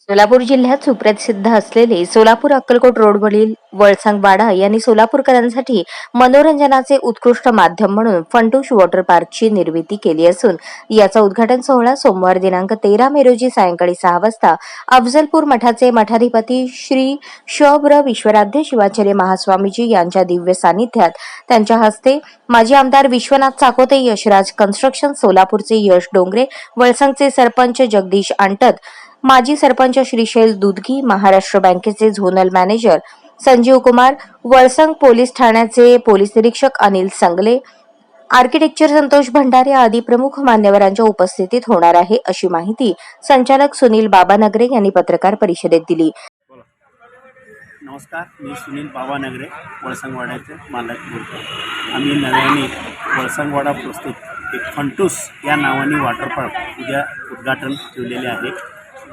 सोलापूर जिल्ह्यात सुप्रसिद्ध असलेले सोलापूर अक्कलकोट रोडवरील वळसंगवाडा यांनी सोलापूरकरांसाठी मनोरंजनाचे उत्कृष्ट माध्यम म्हणून फंटूश वॉटर पार्कची निर्मिती केली असून याचा उद्घाटन सोहळा सोमवार दिनांक तेरा मे रोजी सायंकाळी सहा वाजता अफजलपूर मठाचे मठाधिपती श्री शब्र विश्वराध्य शिवाचार्य महास्वामीजी यांच्या दिव्य सानिध्यात त्यांच्या हस्ते माजी आमदार विश्वनाथ चाकोते यशराज कन्स्ट्रक्शन सोलापूरचे यश डोंगरे वळसंगचे सरपंच जगदीश आणटत माजी सरपंच श्रीशैल दुधगी महाराष्ट्र बँकेचे zonal manager Sanjeev Kumar Valsang police ठाण्याचे पोलीस निरीक्षक अनिल संगले आर्किटेक्चर संतोष भंडारे आदी प्रमुख मान्यवरांच्या उपस्थितीत होणार आहे अशी माहिती संचालक सुनील बाबानगरे यांनी पत्रकार परिषदेत दिली. नमस्कार मी सुनील बाबानगरे वळसंगवाड्याचे मालक बोलतो. आम्ही नव्याने वळसंगवाडा प्रस्तुत एक फंटूस या नावाने वॉटर पार्क उद्या उद्घाटन ठेवलेले आहे.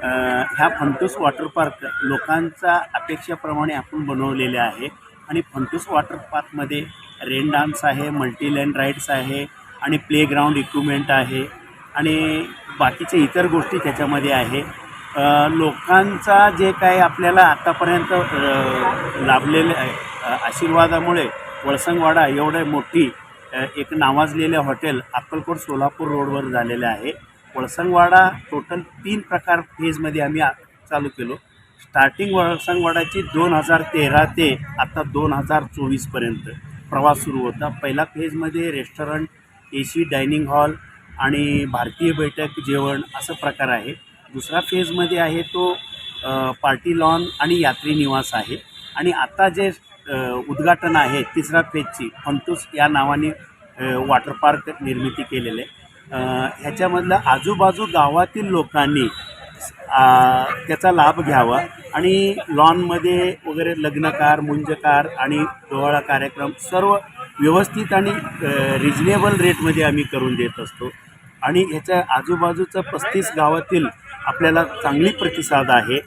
ह्या फंटूस वॉटर पार्क लोकांचा अपेक्षेप्रमाणे आपण बनवलेले आहे. आणि फंटूस वॉटर पार्कमध्ये रेन डान्स आहे मल्टीलँड राईड्स आहे आणि प्लेग्राऊंड इक्विपमेंट आहे आणि बाकीचे इतर गोष्टी त्याच्यामध्ये आहे. लोकांचा जे काही आपल्याला आत्तापर्यंत लाभलेलं लाभलेले आहे, आशीर्वादामुळे वळसंगवाडा एवढं मोठी एक नावाजलेले हॉटेल अक्कलकोट सोलापूर रोडवर झालेलं आहे. वळसंगवाडा टोटल तीन प्रकार फेजमध्ये आम्ही चालू केलो. स्टार्टिंग वळसंगवाडाची दोन हजार तेरा ते आता दोन हजार चोवीसपर्यंत प्रवास सुरू होता. पहिला फेजमध्ये restaurant A C dining hall आणि भारतीय बैठक जेवण असं प्रकार आहे. दुसरा फेजमध्ये आहे तो पार्टी लॉन आणि यात्री निवास आहे. आणि आता जे उद्घाटन आहे तिसरा फेजची फंतूस या नावाने वॉटर पार्क निर्मिती केलेलं आहे. ह्याच्यामधलं आजूबाजू गावातील लोकांनी त्याचा लाभ घ्यावा. आणि लॉनमध्ये वगैरे लग्नकार मुंजकार आणि डोहाळा कार्यक्रम सर्व व्यवस्थित आणि रिजनेबल रेटमध्ये आम्ही करून देत असतो. आणि ह्याच्या आजूबाजूचं पस्तीस गावातील आपल्याला चांगली प्रतिसाद आहे.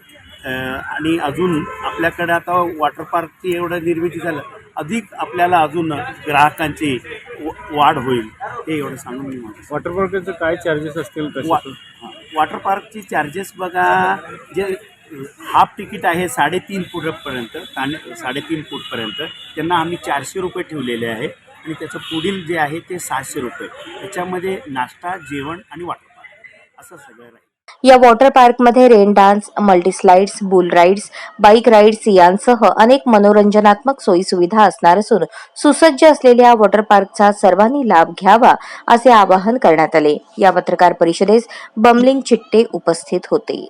आणि अजून आपल्याकडे आता वॉटर पार्कची एवढं निर्मिती झालं अधिक आपल्याला अजून ग्राहकांची व- वाढ होईल. हे एवढं सांगून मी माझं वॉटर पार्कचं काय चार्जेस असतील वा हां. वॉटर पार्कची चार्जेस बघा जे हाफ तिकीट आहे साडेतीन फूटपर्यंत काने साडेतीन फूटपर्यंत त्यांना आम्ही चारशे रुपये ठेवलेले आहे. आणि त्याचं पुढील जे आहे ते सहाशे रुपये. त्याच्यामध्ये नाश्ता जेवण आणि वॉटर पार्क. असं सगळं राहील. या वॉटर पार्कमध्ये rain dance multi slides bull rides bike rides यांसह अनेक मनोरंजनात्मक सोयीसुविधा असणार असून सुसज्ज असलेल्या वॉटर पार्कचा सर्वांनी लाभ घ्यावा असे आवाहन करण्यात आले. या पत्रकार परिषदेस बमलिंग चिट्टे उपस्थित होते.